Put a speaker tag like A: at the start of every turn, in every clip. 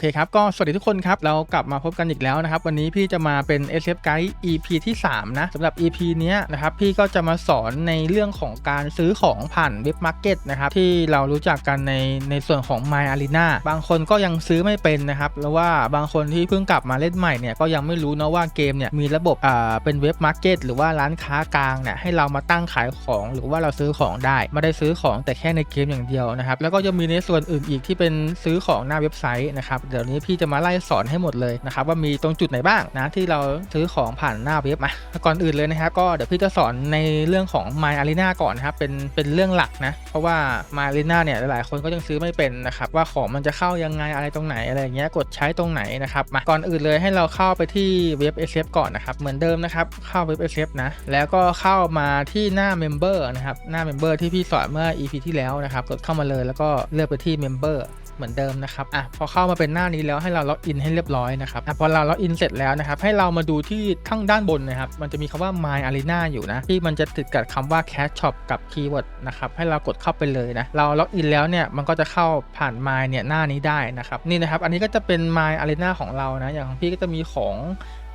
A: เคครับ ก็สวัสดีทุกคนครับ เรากลับมาพบกันอีกแล้วนะครับ วันนี้พี่จะมาเป็น SF Guide EP ที่ 3 นะสำหรับ EP เนี้ยนะครับ พี่ก็จะมาสอนในเรื่องของการซื้อของผ่านเว็บมาร์เก็ตนะครับ ที่เรารู้จักกันในในส่วนของ My Arena บางคนก็ยังซื้อไม่เป็นนะครับแล้วว่าบางคนที่เพิ่งกลับมาเล่นใหม่เนี่ยก็ยังไม่รู้นะว่าเกมเนี่ยมีระบบอ่าเป็นเว็บมาร์เก็ตหรือว่าร้านค้ากลางเนี่ยให้เรามาตั้งขายของหรือว่าเราซื้อของได้ ไม่ได้ซื้อของแต่แค่ในเกมอย่างเดียวนะครับแล้วก็ยังมีในส่วนอื่นอีกที่เป็นซื้อของหน้าเว็บไซต์นะครับเดี๋ยวนี้พี่จะมาไล่สอนให้หมดเลยนะครับว่ามีตรงจุดไหนบ้างนะที่เราซื้อของผ่านหน้าเว็บมาก่อนอื่นเลยนะครับก็เดี๋ยวพี่จะสอนในเรื่องของ My Arena ก่อนนะครับเป็นเป็นเรื่องหลักนะเพราะว่า My Arena เนี่ยหลายๆคนก็ยังซื้อไม่เป็นนะครับว่าของมันจะเข้ายังไงอะไรตรงไหนอะไรเงี้ยกดใช้ตรงไหนนะครับมาก่อนอื่นเลยให้เราเข้าไปที่เว็บ SF ก่อนนะครับเหมือนเดิมนะครับเข้าเว็บ SF นะแล้วก็เข้ามาที่หน้า Member นะครับหน้า Member ที่พี่สอนเมื่อ EP ที่แล้วนะครับกดเข้ามาเลยแล้วก็เลือกไปที่ Member เหมือนเดิมนะครับอะพอเข้ามาเป็นหน้านี้แล้วให้เราล็อกอินให้เรียบร้อยนะครับอะพอเราล็อกอินเสร็จแล้วนะครับให้เรามาดูที่ทั้งด้านบนนะครับมันจะมีคำว่า My Arena อยู่นะที่มันจะติดกับคำว่า Cash Shop กับคีย์เวิร์ดนะครับให้เรากดเข้าไปเลยนะเราล็อกอินแล้วเนี่ยมันก็จะเข้าผ่าน My เนี่ยหน้านี้ได้นะครับนี่นะครับอันนี้ก็จะเป็น My Arena ของเรานะอย่างของพี่ก็จะมีของ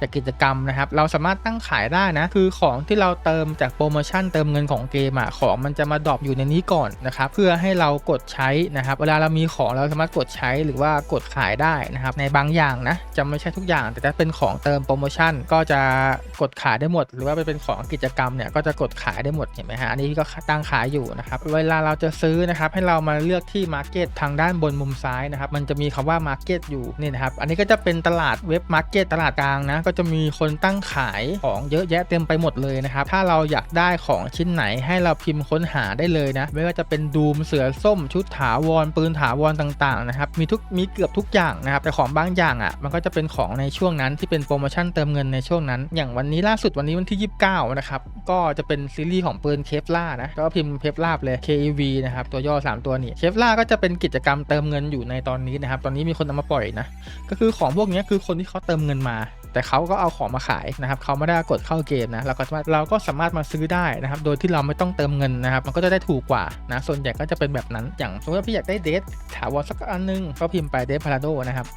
A: จากกิจกรรมนะครับ เราสามารถตั้งขายได้นะ คือของที่เราเติมจากโปรโมชั่นเติมเงินของเกมอะของมันจะมาดรอปอยู่ในนี้ก่อนนะครับเพื่อให้เรากดใช้นะครับเวลาเรามีของเราสามารถกดใช้หรือว่ากดขายได้นะครับในบางอย่างนะจะไม่ใช่ทุกอย่าง แต่ถ้าเป็นของเติมโปรโมชั่นก็จะกดขายได้หมด หรือว่าไปเป็นของกิจกรรมเนี่ยก็จะกดขายได้หมดเห็นไหมฮะอันนี้ก็ตั้งขายอยู่นะครับเวลาเราจะซื้อนะครับให้เรามาเลือกที่ Market ทางด้านบนมุมซ้ายนะครับมันจะมีคำว่า Market อยู่นี่นะครับอันนี้ก็จะเป็นตลาดเว็บ Market ตลาดกลางนะก็จะมีคนตั้งขายของเยอะแยะเต็มไปหมดเลยนะครับ ถ้าเราอยากได้ของชิ้นไหนให้เราพิมพ์ค้นหาได้เลยนะ ไม่ว่าจะเป็นดูมเสือส้ม ชุดถาวร ปืนถาวรต่างๆนะครับ มีทุกมีเกือบทุกอย่างนะครับ แต่ของบางอย่างอะ มันก็จะเป็นของในช่วงนั้นที่เป็นโปรโมชั่นเติมเงินในช่วงนั้น อย่างวันนี้ล่าสุดวันนี้วันที่ 29 นะครับ ก็จะเป็นซีรีส์ของปืนเคฟล่านะ ก็พิมพ์เคฟล่าเลย KEV นะครับ ตัวย่อ 3 ตัวนี้ เคฟล่าก็จะเป็นกิจกรรมเติมเงินอยู่ในตอนนี้นะครับ ตอนนี้มีคนเอามาปล่อยนะ ก็คือของพวกนี้คือคนที่เขาเติมเงินมา แต่เขาก็เอาของมาขายนะครับเขาไม่ได้กดเข้าเกมนะเราก็สามารถเราก็สามารถมาซื้อได้นะครับโดยที่เราไม่ต้องเติมเงินนะครับมันก็จะได้ถูกกว่านะส่วนใหญ่ก็จะเป็นแบบนั้นอย่างสมมติว่าพี่อยากได้เดทถาวรสักอันนึงก็พิมพ์ไปเดทพาราโดนะครับ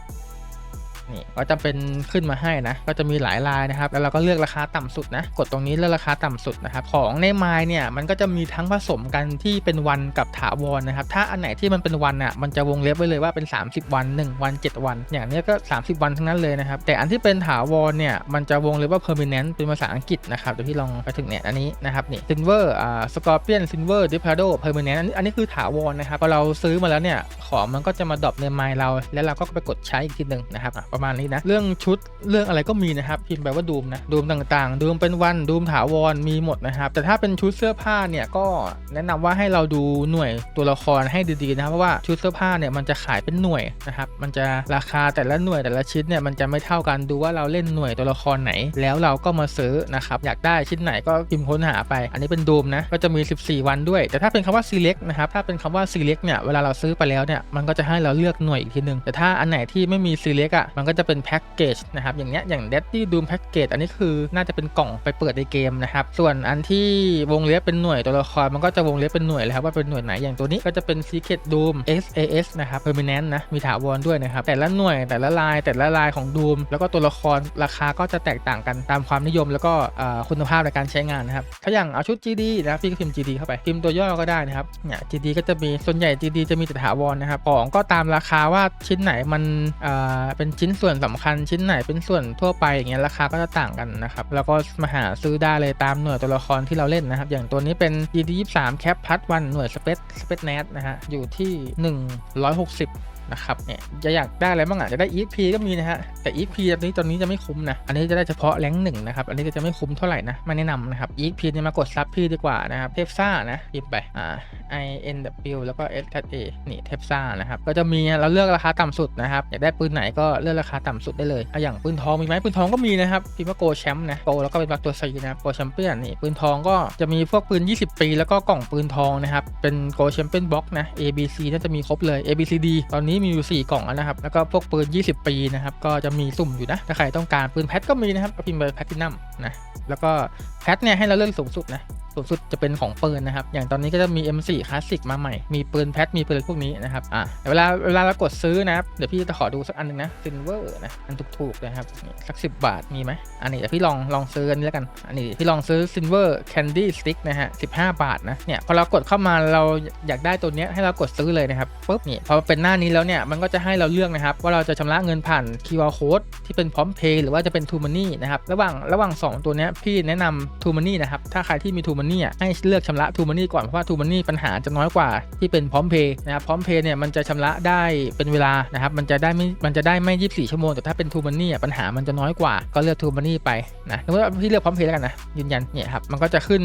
A: นี่ก็จะเป็นขึ้นมาให้นะ ก็จะมีหลายลายนะครับแล้วเราก็เลือกราคาต่ำสุดนะ กดตรงนี้เลือกราคาต่ำสุดนะครับของในไมล์เนี่ยมันก็จะมีทั้งผสมกันที่เป็นวันกับถาวรนะครับถ้าอันไหนที่มันเป็นวันอะมันจะวงเล็บไว้เลยว่าเป็น 30 วัน 1 วัน 7 วัน อย่างเนี้ยก็ 30 วันทั้งนั้นเลยนะครับแต่อันที่เป็นถาวรเนี่ยมันจะวงเล็บว่า permanent เป็นภาษาอังกฤษนะครับเดี๋ยวพี่ลองไปถึงเนี่ยอันนี้นะครับนี่ silver อ่า scorpion silver dipado permanent อันนี้อันนี้คือถาวรนะครับพอเราซื้อมาแล้วเนี่ยของมันก็จะมาดรอปในไมล์เรา แล้วเราก็ไปกดใช้อีกทีหนึ่งนะครับอะประมาณนี้นะ เรื่องชุดเรื่องอะไรก็มีนะครับพิมพ์ไปว่าดูมนะดูมต่างๆ ดูมเป็นวันดูมถาวรมีหมดนะครับ แต่ถ้าเป็นชุดเสื้อผ้าเนี่ยก็แนะนำว่าให้เราดูหน่วยตัวละครให้ดีๆนะครับเพราะว่าชุดเสื้อผ้าเนี่ยมันจะขายเป็นหน่วยนะครับมันจะราคาแต่ละหน่วยแต่ละชิ้นเนี่ยมันจะไม่เท่ากันดูว่าเราเล่นหน่วยตัวละครไหน แล้วเราก็มาซื้อนะครับอยากได้ชิ้นไหนก็พิมพ์ค้นหาไป อันนี้เป็นดูมนะก็จะมี 14 วันด้วย แต่ถ้าเป็นคำว่า select นะครับถ้าเป็นคำว่า select เนี่ยเวลาเราซื้อไปแล้วเนี่ยมันก็จะให้เราเลือกหน่วยอีกทีหนึ่งแต่ถ้าอันไหนที่ไม่มี select อะมันก็จะเป็นแพ็กเกจนะครับอย่างเนี้ยอย่าง Daddy Doom Package อันนี้คือน่าจะเป็นกล่องไปเปิดในเกมนะครับส่วนอันที่วงเล็บเป็นหน่วยตัวละครมันก็จะวงเล็บเป็นหน่วยเลยครับว่าเป็นหน่วยไหนอย่างตัวนี้ก็จะเป็น Secret Doom SAS นะครับ Permanent นะมีถาวรด้วยนะครับแต่ละหน่วยแต่ละลายแต่ละลายของ Doom แล้วก็ตัวละครราคาก็จะแตกต่างกันตามความนิยม แล้วก็คุณภาพในการใช้งานนะครับถ้าอย่างเอาชุด GD นะพี่ก็พิมพ์ GD เข้าไปพิมพ์ตัวย่อก็ได้นะครับเนี่ย GD ก็จะมีส่วนใหญ่ GD จะมีแต่ถาวรนะครับของก็ตามราคาว่าชิ้นไหนมันเป็นชิ้นส่วนสำคัญชิ้นไหนเป็นส่วนทั่วไปอย่างเงี้ยราคาก็จะต่างกันนะครับ แล้วก็มาหาซื้อได้เลยตามหน่วยตัวละครที่เราเล่นนะครับ อย่างตัวนี้เป็น GD 23 Cap Plus 1หน่วยสเปซสเปซเนสนะฮะอยู่ที่ 160 นะครับเนี่ยจะอยากได้อะไรบ้างอะจะได้ EXP ก็มีนะฮะแต่ EXP ตอนนี้ตอนนี้จะไม่คุ้มนะอันนี้จะได้เฉพาะแรงหนึ่งนะครับอันนี้ก็จะไม่คุ้มเท่าไหร่นะไม่แนะนำนะครับ EXP เนี่ยมากดซับพี่ดีกว่านะครับเทปซ่านะพิมพ์ไปอ่า I N W แล้วก็ S H A นี่เทปซ่านะครับก็จะมีเราเลือกราคาต่ำสุดนะครับอยากได้ปืนไหนก็เลือกราคาต่ำสุดได้เลยอะอย่างปืนทองมีไหมปืนทองก็มีนะครับพิมพ์ว่าโกแชมป์นะโกแล้วก็เป็นบักตัวซีนะโกแชมเปี้ยนนี่ปืนทองก็จะมีพวกปืน 20 ปี แล้วก็กล่องปืนทองนะครับเป็นโกแชมเปี้ยนบ็อกนะ A B C น่าจะมีครบเลย A B C D ตอนนี้มีอยู่ 4 กล่องนะครับ แล้วก็พวกปืน 20 ปีนะครับ ก็จะมีสุ่มอยู่นะ ถ้าใครต้องการปืนแพทก็มีนะครับก็พิมพ์ไปแพทตินัมนะ แล้วก็ แพทเนี่ยให้เราเลือกสูงสุดนะสูงสุดจะเป็นของปืนนะครับ อย่างตอนนี้ก็จะมี M4 คลาสสิกมาใหม่ มีปืนแพท มีปืนพวกนี้นะครับ อะเวลาเวลาเรากดซื้อนะครับ เดี๋ยวพี่จะขอดูสักอันหนึ่งนะซินเวอร์นะ อันถูกๆนะครับนี่สัก 10 บาทมีไหม อันนี้เดี๋ยวพี่ลองลองซื้ออันนี้แล้วกัน อันนี้พี่ลองซื้อซินเวอร์แคนดี้สติ๊กนะฮะ 15 บาทนะ เนี่ยพอเรากดเข้ามาเราอยากได้ตัวเนี้ยให้เรากดซื้อเลยนะครับปุ๊บนี่พอเป็นหน้านี้แล้วเนี่ยมันก็จะให้เราเลือกนะครับว่าเราจะชำระเงินผ่าน QR code ที่เป็นพร้อมเพย์หรือว่าจะเป็น True Money นะครับระหว่างระหว่าง 2 ตัวเนี้ยพี่แนะนำ True Money นะครับ ถ้าใครที่มี True Money อ่ให้เลือกชำระ True Money ก่อน เพราะว่า True Money ปัญหาจะน้อยกว่าที่เป็นพร้อมเพย์นะครับพร้อมเพย์เนี่ยมันจะชำระได้เป็นเวลานะครับมันจะได้ไม่มันจะได้ไม่ 24 ชั่วโมงแต่ถ้าเป็น True Money อ่ปัญหามันจะน้อยกว่าก็เลือก True Money ไปนะสมมติว่าพี่เลือกพร้อมเพย์แล้วกันนะยืนยันเนี่ยครับมันก็จะขึ้น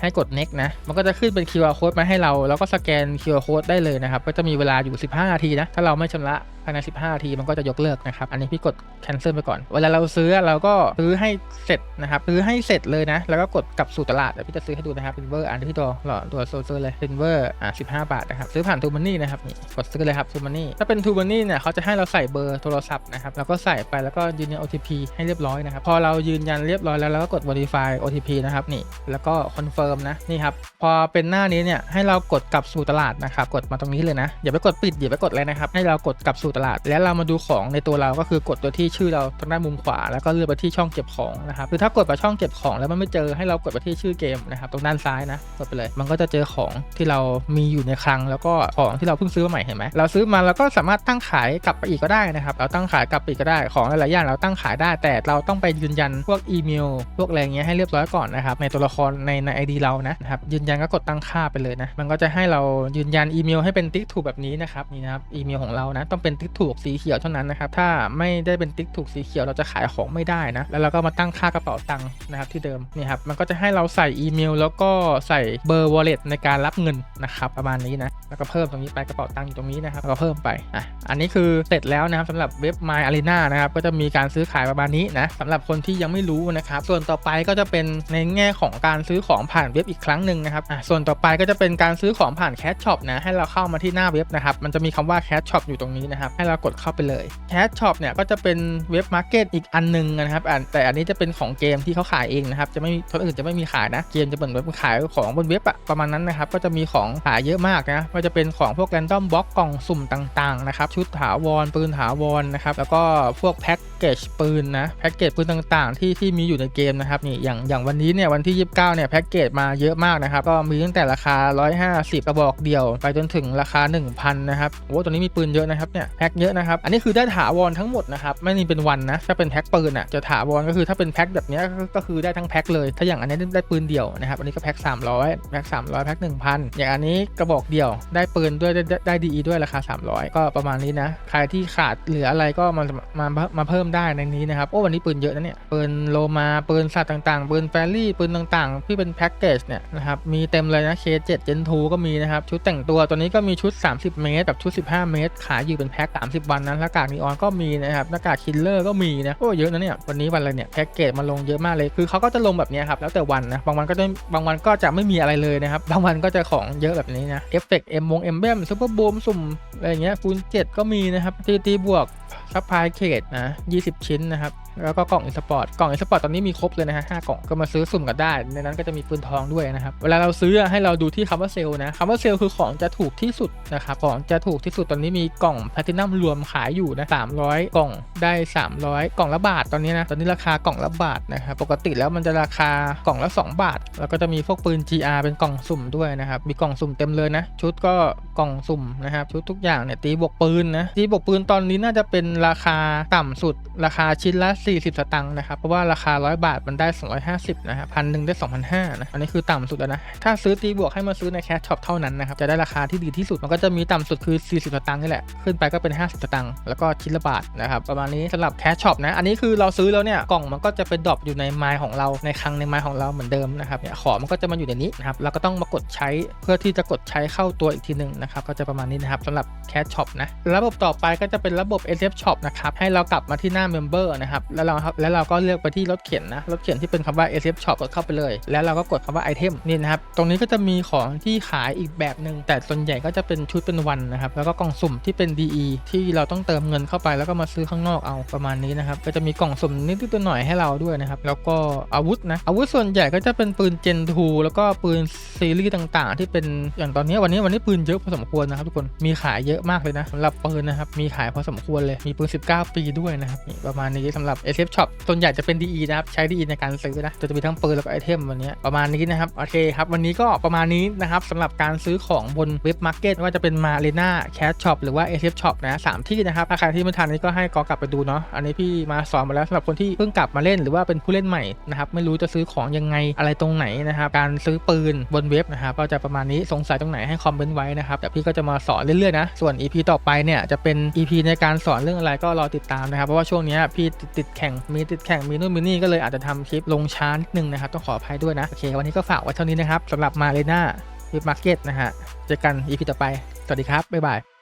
A: ให้กด next นะมันก็จะขึ้นเป็น QR code มาให้เรา แล้วก็สแกน QR code ได้เลยนะครับก็จะมีเวลาอยู่ 15 นาทีนะถ้าเราไม่ชำระภายใน 15 นาทีมันก็จะยกเลิกนะครับ อันนี้พี่กด cancel ไปก่อน เวลาเราซื้อเราก็ซื้อให้เสร็จนะครับ ซื้อให้เสร็จเลยนะแล้วก็กดกลับสู่ตลาดเดี๋ยวพี่จะซื้อให้ดูนะครับเป็นเวอร์อันที่ตัวหล่อตัวโซเซอร์เลยเป็นเวอร์อะ15บห้าบาทนะครับซื้อผ่านทูมันนี่นะครับนี่กดซื้อเลยครับทูมันนี่ถ้าเป็นทูมันนี่เนี่ยเขาจะให้เราใส่เบอร์โทรศัพท์นะครับแล้วก็ใส่ไปแล้วก็ยืนยัน OTP ให้เรียบร้อยนะครับพอเรายืนยันเรียบร้อยแล้วเราก็กด verify OTP นะครับนี่แล้วก็ confirm นะนี่ครับพอเป็นหน้านี้เนี่ยให้เรากดกลับสู่ตลาดนะครับกดมาตรงนี้เลยนะอย่าไปกดปิดอย่าไปกดอะไรนะครับให้เรากดกลับสู่ตลาด แล้วเรามาดูของในตัวเราก็คือกดตัวที่ชื่อเราทางด้านมุมขวา แล้วก็เลือกไปที่ช่องเก็บของนะครับคือถ้ากดไปช่องเก็บของแล้วมันไม่เจจอให้เรากดไปที่ชื่อเกมนะครับตรงด้านซ้ายนะกดไปเลย มันก็จะเจอของที่เรามีอยู่ในคลัง แล้วก็ของที่เราเพิ่งซื้อมาใหม่เห็นไหมเราซื้อมาเราก็สามารถตั้งขายกลับไปอีกก็ได้นะครับเราตั้งขายกลับไปอีกก็ได้ของหลายๆอย่างเราตั้งขายได้ แต่เราต้องไปยืนยันพวกอีเมล พวกอะไรเงี้ยให้เรียบร้อยก่อนนะครับในตัวละครในในไอดีเรานะครับยืนยันก็กดตั้งค่าไปเลยนะมันก็จะให้เรายืนยันอีเมลให้เป็นติ๊กถูกแบบนี้นะครับนี่นะครับอีเมลของเรานะต้องเป็นติ๊กถูกสีเขียวเท่านั้นนะครับถ้าไม่ได้เป็นติ๊กถูกสีเขียวเราจะขายของไม่ได้นะแล้วเราก็มาตั้งค่ากระเป๋าตังค์นะครับที่เดิมนี่ครับ มันก็จะให้เราใส่อีเมล แล้วก็ใส่เบอร์ wallet ในการรับเงินนะครับ ประมาณนี้นะ แล้วก็เพิ่มตรงนี้ไปกระเป๋าตังค์อยู่ตรงนี้นะครับแล้วก็เพิ่มไปอะอันนี้คือเสร็จแล้วนะครับสำหรับเว็บ My Arena นะครับ ก็จะมีการซื้อขายประมาณนี้นะสำหรับคนที่ยังไม่รู้นะครับ ส่วนต่อไปก็จะเป็นในแง่ของการซื้อของผ่านเว็บอีกครั้งหนึ่งนะครับอะส่วนต่อไปก็จะเป็นการซื้อของผ่านแคชช็อปนะ ให้เราเข้ามาที่หน้าเว็บนะครับ มันจะมีคำว่าแคชช็อปอยู่ตรงนี้นะครับ ให้เรากดเข้าไปเลยแคชช็อปเนี่ยก็จะเป็นเว็บมาร์เก็ตอีกอันหนึงนะครับแต่อันนี้จะเป็นของเกมที่เขาขายเองนะครับ จะไม่มีคนอื่นจะไม่มีขายนะ เกมจะเปิดเว็บขายของบนเว็บอะประมาณนั้นนะครับ ก็จะมีของขายเยอะมากนะก็จะเป็นของพวกแรนดอมบล็อกกล่องสุ่มต่างๆนะครับ ชุดถาวรปืนถาวรนะครับ แล้วก็พวกแพ็คเกจปืนนะแพ็กเกจปืนต่างๆ ที่ที่มีอยู่ในเกมนะครับนี่อย่างอย่างวันนี้เนี่ยวันที่ 29เนี่ยแพ็กเกจมาเยอะมากนะครับก็มีตั้งแต่ราคา 150 กระบอกเดียว ไปจนถึงราคา 1,000นะครับโอ้ตัวนี้มีปืนเยอะนะครับเนี่ยแพ็กเยอะนะครับอันนี้คือได้ถาวรทั้งหมดนะครับไม่มีเป็นวันนะถ้าเป็นแพ็กปืนอะจะถาวรก็คือถ้าเป็นแพ็กแบบนี้ก็คือได้ทั้งแพ็กเลยถ้าอย่างอันนี้ได้ปืนเดียวนะครับอันนี้ก็แพ็ก300แพ็ก300แพ็ก1,000 อย่างอันนี้กระบอกเดียวได้ปืนด้วยได้ได้ดีด้วยราคา 300 ก็ประมาณนี้นะใครที่ขาดเหลืออะไรก็มามามามาเพิ่มได้ในนี้นะครับ โอ้วันนี้ปืนเยอะนะเนี่ยปืนโลมาปืนสัตว์ต่างๆปืนแฟรี่ปืนต่างๆที่เป็นแพ็กเกจเนี่ยนะครับมีเต็มเลยนะ K7 Gen 2ก็มีนะครับ ชุดแต่งตัวตัวนี้ก็มีชุด 30 เมตรกับชุด 15 เมตร ขายอยู่เป็นแพ็ค30 วันนะหน้ากากนีออนก็มีนะครับหน้ากากคิลเลอร์ก็มีนะโอ้เยอะนะเนี่ยวันนี้วันอะไรเนี่ยแพ็กเกจมาลงเยอะมากเลยคือเขาก็จะลงแบบนี้ครับแล้วแต่วันนะบางวันก็จะบางวันก็จะไม่มีอะไรเลยนะครับบางวันก็จะของเยอะแบบนี้นะเอฟเฟกต์เอ็มวงเอ็มเบมซูเปอร์บูมสุ่มอะไรเงี้ยคูณ7ก็มีนะครับตีตีบวก ซัพพลายเคดนะ 20 ชิ้นนะครับ แล้วก็กล่องอีสปอร์ตกล่องอีสปอร์ตตอนนี้มีครบเลยนะฮะห้ากล่องก็มาซื้อสุ่มกันได้ ในนั้นก็จะมีปืนทองด้วยนะครับ เวลาเราซื้อให้เราดูที่คำว่าเซลล์นะคำว่าเซลล์คือของจะถูกที่สุดนะครับของจะถูกที่สุดตอนนี้มีกล่องแพลตินัมรวมขายอยู่นะ300กล่องได้ 300 กล่องละบาทตอนนี้นะตอนนี้ราคากล่องละบาทนะครับปกติแล้วมันจะราคากล่องละ 2 บาท แล้วก็จะมีพวกปืน GR เป็นกล่องสุ่มด้วยนะครับมีกล่องสุ่มเต็มเลยนะชุดก็กล่องสุ่มนะครับชุดทุกอย่างเนี่ยตีบวกปืนนะตีบวกปืนตอนนี้น่าจะเป็นราคาต่ำสุดราคาชิ้นละ40 สตางค์นะครับ เพราะว่าราคา 100 บาทมันได้ 250นะครับพันหนึ่งได้ 2,500นะอันนี้คือต่ำสุดแล้วนะ ถ้าซื้อตีบวกให้มาซื้อในแคชช็อปเท่านั้นนะครับจะได้ราคาที่ดีที่สุดมันก็จะมีต่ำสุดคือ 40 สตางค์นี่แหละ ขึ้นไปก็เป็น 50 สตางค์แล้วก็ชิ้นละบาทนะครับประมาณนี้สำหรับแคชช็อปนะอันนี้คือเราซื้อแล้วเนี่ยกล่องมันก็จะเป็นดรอปอยู่ในไมล์ของเราในคลังในไมล์ของเราเหมือนเดิมนะครับเนี่ยของมันก็จะมาอยู่ในนี้นะครับเราก็ต้องมากดใช้เพื่อที่จะกดใช้เข้าตัวอีกทีหนึ่งนะครับก็จะประมาณนี้นะครับสำหรับแคชช็อปนะระบบต่อไปก็จะเป็นระบบ s SF Shop นะครับให้เรากลับมาที่หน้า Member นะครับแล้วเราครับแล้วเราก็เลือกไปที่รถเข็นนะรถเข็นที่เป็นคำว่า SF Shop กดเข้าไปเลย แล้วเราก็กดคำว่า Item นี่นะครับตรงนี้ก็จะมีของที่ขายอีกแบบหนึ่งแต่ส่วนใหญ่ก็จะเป็นชุดเป็นวันนะครับแล้วก็กล่องสุ่มที่เป็น DE ที่เราต้องเติมเงินเข้าไปแล้วก็มาซื้อข้างนอกเอาประมาณนี้นะครับก็จะมีกล่องสุ่มนิดๆหน่อยให้เราด้วยนะครับแล้วก็อาวุธนะอาวุธส่วนใหญ่ก็จะเป็นปืน Gen 2แล้วก็ปืนซีรีส์ต่างๆ ที่เป็นอย่างตอนนี้วันนี้วันนี้ปืนเยอะพอสมควรนะครับทุกคนมีขายเยอะมากเลยนะสำหรับปืนนะครับมีขายพอสมควรเลยมีปืน 19 ปีด้วยนะครับประมาณนี้สำหรับ SF Shop ส่วนใหญ่จะเป็น DE นะครับ ใช้ DE ในการซื้อนะ จะมีทั้งปืนแล้วก็ไอเทมวันนี้ประมาณนี้นะครับ โอเคครับ วันนี้ก็ประมาณนี้นะครับสำหรับการซื้อของบนเว็บมาร์เก็ตไม่ว่าจะเป็นมาเรน่าแคชช็อปหรือว่า SF Shop นะสามที่นะครับถ้าใครที่ไม่ทันนี้ก็ให้กอกลับไปดูเนาะ อันนี้พี่มาสอนมาแล้วสำหรับคนที่เพิ่งกลับมาเล่นหรือว่าเป็นผู้เล่นใหม่นะครับ ไม่รู้จะซื้อของยังไงอะไรตรงไหนนะครับ การซื้อปืนบนเว็บนะครับก็จะประมาณนี้สงสัยตรงไหนให้คอมเมนต์ไว้นะครับแต่พี่ก็จะมาสอนเรื่อยๆนะส่วน EP ต่อไปเนี่ยจะเป็น EP ในการสอนเรื่องอะไรก็รอติดตามนะครับเพราะว่าช่วงนี้พี่ติดดแข่งมีติดแข่งมีนู่นมีนี่ก็เลยอาจจะทำคลิปลงช้านิดนึงนะครับต้องขออภัยด้วยนะ โอเค วันนี้ก็ฝากไว้เท่านี้นะครับสำหรับมาเรน่าวิบมาร์เก็ตนะฮะเจอกันอีพีต่อไป สวัสดีครับ บ๊ายบาย